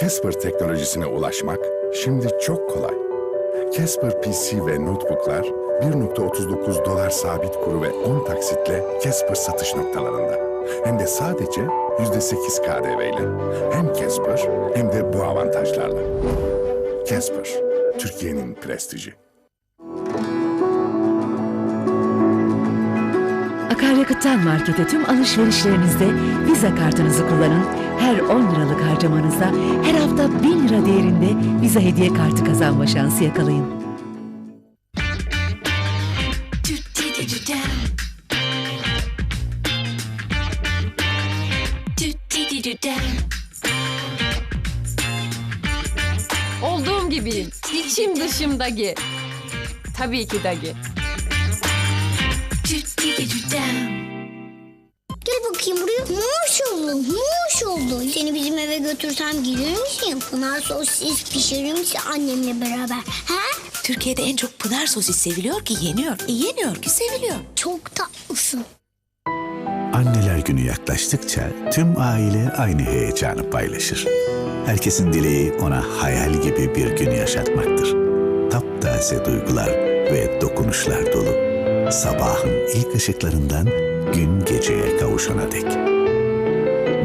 Casper teknolojisine ulaşmak şimdi çok kolay. Casper PC ve notebooklar 1.39 dolar sabit kuru ve 10 taksitle Casper satış noktalarında. Hem de sadece %8 KDV ile. Hem Casper hem de bu avantajlarla. Casper, Türkiye'nin prestiji. Akaryakıttan markete tüm alışverişlerinizde Visa kartınızı kullanın. Her 10 liralık harcamanızda her hafta 1000 lira değerinde Visa hediye kartı kazanma şansı yakalayın. Olduğum gibiyim. İçim dışımdaki. Tabii ki Dagi. Gel bakayım buraya. Maşallah maşallah. Seni bizim eve götürsem gelir misin? Pınar sosis pişirir misin annemle beraber? Ha? Türkiye'de en çok pınar sosis seviliyor ki yeniyor. E yeniyor ki seviliyor. Çok tatlısın. Anneler günü yaklaştıkça tüm aile aynı heyecanı paylaşır. Herkesin dileği ona hayal gibi bir gün yaşatmaktır. Taptaze duygular ve dokunuşlar dolu. Sabahın ilk ışıklarından gün geceye kavuşana dek.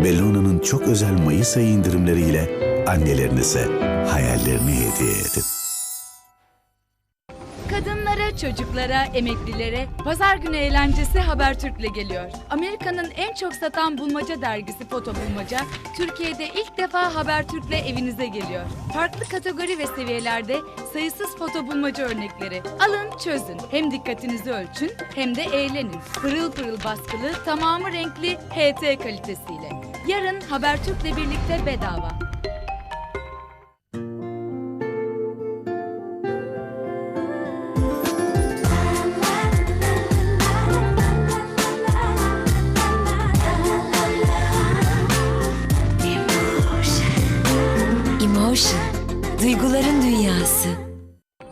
Bellona'nın çok özel Mayıs ayı indirimleriyle annelerinize hayallerini hediye edin. Kadınlara, çocuklara, emeklilere pazar günü eğlencesi Habertürk'le geliyor. Amerika'nın en çok satan bulmaca dergisi Foto Bulmaca, Türkiye'de ilk defa Habertürk'le evinize geliyor. Farklı kategori ve seviyelerde sayısız foto bulmaca örnekleri. Alın, çözün. Hem dikkatinizi ölçün hem de eğlenin. Pırıl pırıl baskılı, tamamı renkli HT kalitesiyle. Yarın Habertürk'le birlikte bedava. Emotion. Duyguların dünyası.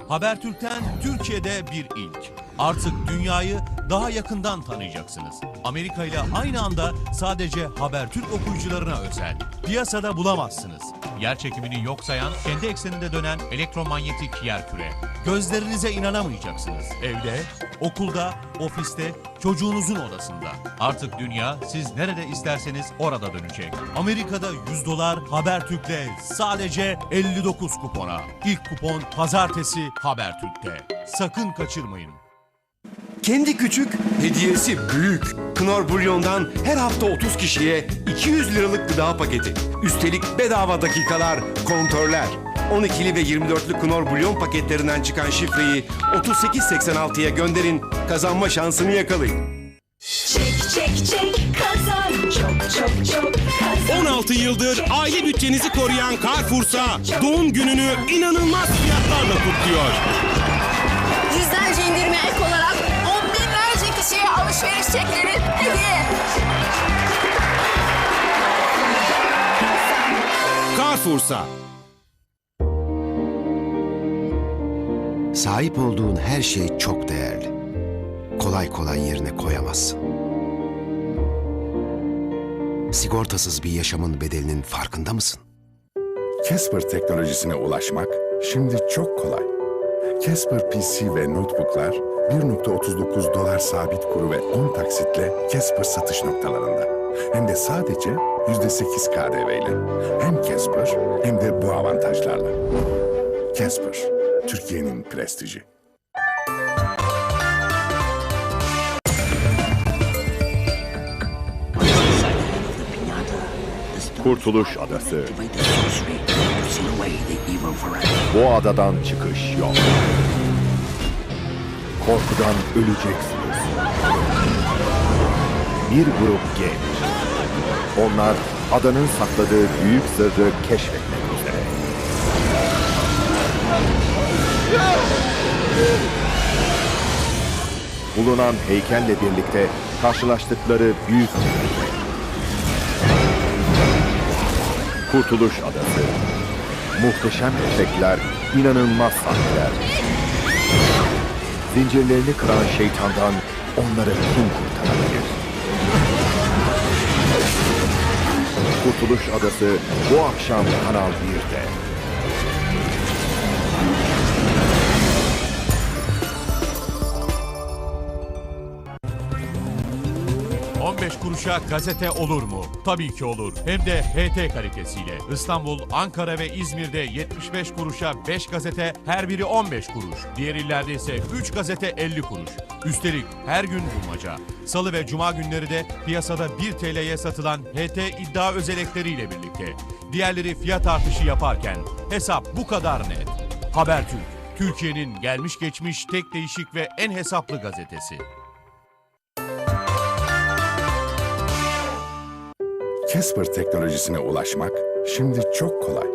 Habertürk'ten Türkiye'de bir ilk. Artık dünyayı daha yakından tanıyacaksınız. Amerika ile aynı anda sadece Habertürk okuyucularına özel. Piyasada bulamazsınız. Yer çekimini yok sayan, kendi ekseninde dönen elektromanyetik yer küre. Gözlerinize inanamayacaksınız. Evde, okulda, ofiste, çocuğunuzun odasında. Artık dünya siz nerede isterseniz orada dönecek. Amerika'da 100 dolar Habertürk'le sadece 59 kupona. İlk kupon pazartesi Habertürk'te. Sakın kaçırmayın. Kendi küçük, hediyesi büyük. Knorr Bulyon'dan her hafta 30 kişiye 200 liralık gıda paketi. Üstelik bedava dakikalar, kontörler. 12'li ve 24'lü Knorr Bulyon paketlerinden çıkan şifreyi 3886'ya gönderin, kazanma şansını yakalayın. 16 yıldır aile bütçenizi koruyan Carrefour'sa doğum gününü inanılmaz fiyatlarla kutluyor. Alışveriş çekleri hediye. Carrefour'sa Sahip olduğun her şey çok değerli. Kolay kolay yerine koyamazsın. Sigortasız bir yaşamın bedelinin farkında mısın? Casper teknolojisine ulaşmak şimdi çok kolay. Casper PC ve notebooklar 1.39 dolar sabit kuru ve 10 taksitle Casper satış noktalarında. Hem de sadece %8 KDV ile. Hem Casper hem de bu avantajlarla. Casper, Türkiye'nin prestiji. Kurtuluş Adası. Bu adadan çıkış yok. Korkudan öleceksiniz. Bir grup genç. Onlar adanın sakladığı büyük sırrı keşfetmek üzere. Bulunan heykelle birlikte karşılaştıkları büyük. Kurtuluş Adası. Muhteşem efektler, inanılmaz sahneler. Zincirlerini kıran şeytandan onları kim kurtarabilir? Kurtuluş Adası bu akşam Kanal 1'de. 15 kuruşa gazete olur mu? Tabii ki olur. Hem de HT kalitesiyle. İstanbul, Ankara ve İzmir'de 75 kuruşa 5 gazete, her biri 15 kuruş. Diğer illerde ise 3 gazete 50 kuruş. Üstelik her gün bulmaca. Salı ve cuma günleri de piyasada 1 TL'ye satılan HT iddia özelekleriyle birlikte. Diğerleri fiyat artışı yaparken hesap bu kadar net. Habertürk, Türkiye'nin gelmiş geçmiş tek değişik ve en hesaplı gazetesi. Casper teknolojisine ulaşmak şimdi çok kolay.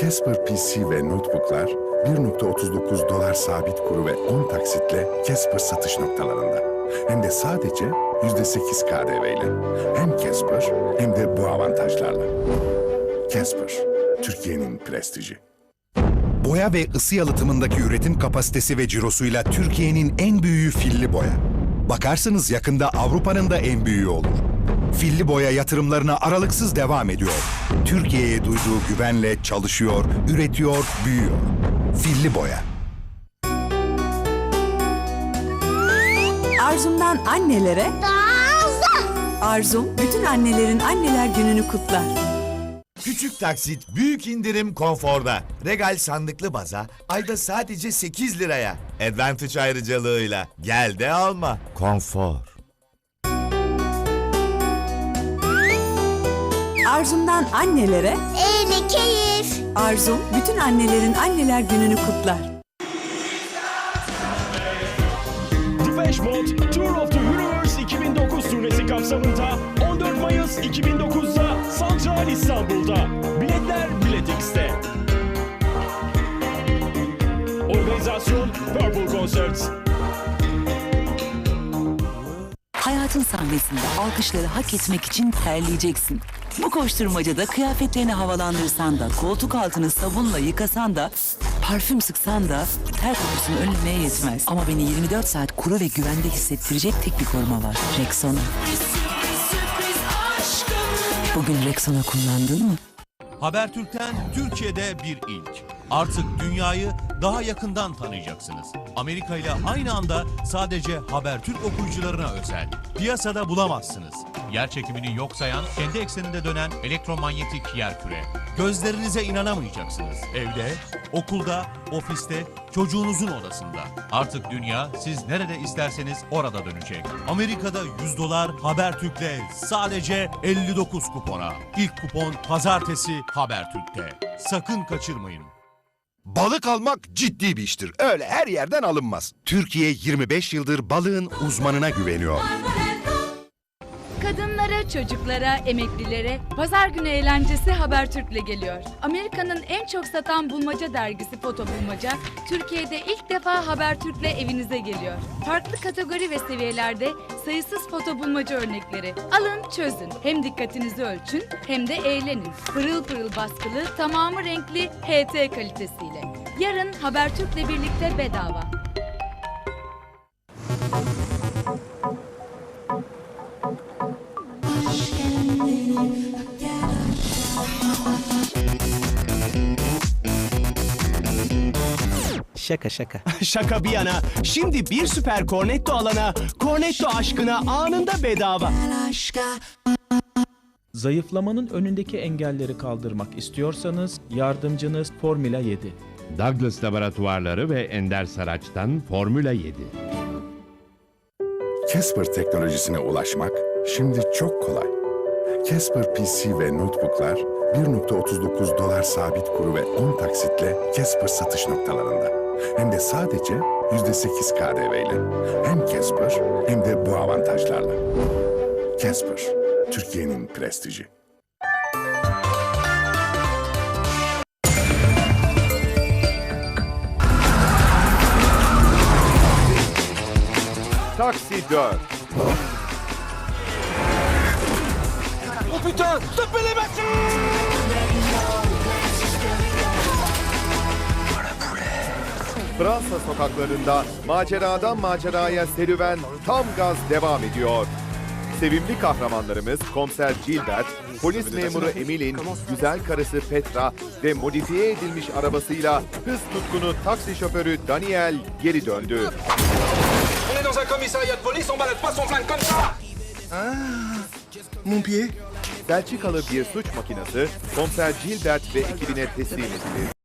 Casper PC ve notebooklar 1.39 dolar sabit kuru ve 10 taksitle Casper satış noktalarında. Hem de sadece %8 KDV ile. Hem Casper hem de bu avantajlarla. Casper, Türkiye'nin prestiji. Boya ve ısı yalıtımındaki üretim kapasitesi ve cirosuyla Türkiye'nin en büyüğü Filli Boya. Bakarsınız yakında Avrupa'nın da en büyüğü olur. Filli Boya yatırımlarına aralıksız devam ediyor. Türkiye'ye duyduğu güvenle çalışıyor, üretiyor, büyüyor. Filli Boya. Arzumdan annelere, Arzum bütün annelerin anneler gününü kutlar. Küçük taksit, büyük indirim konforda. Regal sandıklı baza ayda sadece 8 liraya. Advantage ayrıcalığıyla. Gel de alma. Konfor. Arzumdan annelere, Eyle keyif. Arzum bütün annelerin anneler gününü kutlar. Depeche Mode Tour of the Universe 2009 turnesi kapsamında 14 Mayıs 2009'da Santral İstanbul'da. Biletler Bilet X'te. Organizasyon Purple Concerts. Hayatın sahnesinde alkışları hak etmek için terleyeceksin. Bu koşturmacada kıyafetlerini havalandırsan da, koltuk altını sabunla yıkasan da, parfüm sıksan da ter kokusunu önlemeye yetmez. Ama beni 24 saat kuru ve güvende hissettirecek tek bir koruma var. Rexona. Bugün Rexona kullandın mı? Habertürk'ten Türkiye'de bir ilk. Artık dünyayı daha yakından tanıyacaksınız. Amerika ile aynı anda sadece Habertürk okuyucularına özel. Piyasada bulamazsınız. Yer çekimini yok sayan, kendi ekseninde dönen elektromanyetik yer küre. Gözlerinize inanamayacaksınız. Evde, okulda, ofiste, çocuğunuzun odasında. Artık dünya siz nerede isterseniz orada dönecek. Amerika'da 100 dolar Habertürk'le sadece 59 kupona. İlk kupon pazartesi Habertürk'te. Sakın kaçırmayın. Balık almak ciddi bir iştir. Öyle her yerden alınmaz. Türkiye 25 yıldır balığın uzmanına güveniyor. Kadınlara, çocuklara, emeklilere pazar günü eğlencesi Habertürk'le geliyor. Amerika'nın en çok satan bulmaca dergisi Foto Bulmaca, Türkiye'de ilk defa Habertürk'le evinize geliyor. Farklı kategori ve seviyelerde sayısız foto bulmaca örnekleri. Alın, çözün. Hem dikkatinizi ölçün hem de eğlenin. Pırıl pırıl baskılı, tamamı renkli HT kalitesiyle. Yarın Habertürk'le birlikte bedava. Şaka şaka. şaka bir yana. Şimdi bir süper Cornetto alana Cornetto aşkına anında bedava. Zayıflamanın önündeki engelleri kaldırmak istiyorsanız yardımcınız Formula 7. Douglas Laboratuvarları ve Ender Saraç'tan Formula 7. Casper teknolojisine ulaşmak şimdi çok kolay. Casper PC ve notebooklar 1.39 dolar sabit kuru ve 10 taksitle Casper satış noktalarında. Hem de sadece %8 KDV ile. Hem Casper hem de bu avantajlarla. Casper, Türkiye'nin prestiji. Taksi 4. putain, stoppez les machines Fransa sokaklarında maceradan maceraya serüven tam gaz devam ediyor. Sevimli kahramanlarımız Komiser Gilbert, polis memuru Emil'in güzel karısı Petra ve modifiye edilmiş arabasıyla hız tutkunu taksi şoförü Daniel geri döndü. On est dans un commissariat de police, on balade pas son flingue comme ça Mon pied. Belçikalı bir suç makinesi Komiser Gilbert ve ekibine teslim edildi.